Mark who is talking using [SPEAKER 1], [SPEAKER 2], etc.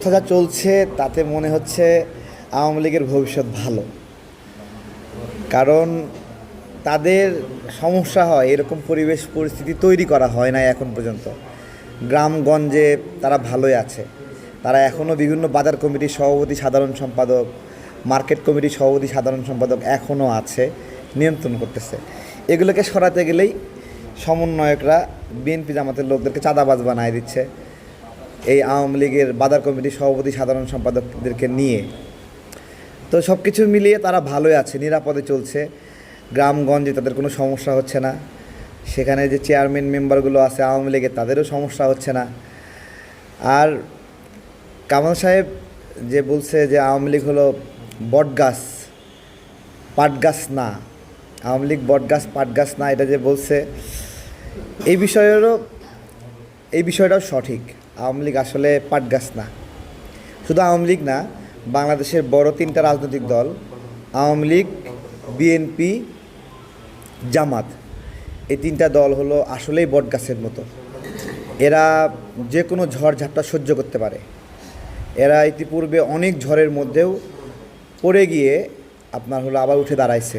[SPEAKER 1] কথা যা চলছে, তাতে মনে হচ্ছে আওয়ামী লীগের ভবিষ্যৎ ভালো। কারণ তাদের সমস্যা হয়, এরকম পরিবেশ পরিস্থিতি তৈরি করা হয় না এখন পর্যন্ত। গ্রামগঞ্জে তারা ভালোই আছে। তারা এখনও বিভিন্ন বাজার কমিটির সভাপতি, সাধারণ সম্পাদক, মার্কেট কমিটির সভাপতি, সাধারণ সম্পাদক এখনও আছে, নিয়ন্ত্রণ করতেছে। এগুলোকে সরাতে গেলেই সমন্বয়করা, বিএনপি জামাতের লোকদেরকে চাঁদাবাজ বানায় দিচ্ছে। এই আওয়ামী লীগের বাজার কমিটির সভাপতি সাধারণ সম্পাদকদেরকে নিয়ে। তো সব কিছু মিলিয়ে তারা ভালোই আছে, নিরাপদে চলছে। গ্রামগঞ্জে তাদের কোনো সমস্যা হচ্ছে না। সেখানে যে চেয়ারম্যান মেম্বারগুলো আছে আওয়ামী লীগের তাদেরও সমস্যা হচ্ছে না। আর কামাল সাহেব যে বলছে যে আওয়ামী লীগ হলো বটগাছ, পাটগাছ না। আওয়ামী লীগ বটগাছ, পাটগাছ না, এটা যে বলছে, এই বিষয়েরও এই বিষয়টাও সঠিক। আওয়ামী লীগ আসলে পাটগাছ না। শুধু আওয়ামী লীগ না, বাংলাদেশের বড় তিনটা রাজনৈতিক দল, আওয়ামী লীগ বিএনপি জামাত, এই তিনটা দল হলো আসলেই বটগাছের মতো। এরা যে কোনো ঝড় ঝাপটা সহ্য করতে পারে। এরা ইতিপূর্বে অনেক ঝড়ের মধ্যেও পড়ে গিয়ে আপনার হলো আবার উঠে দাঁড়াইছে।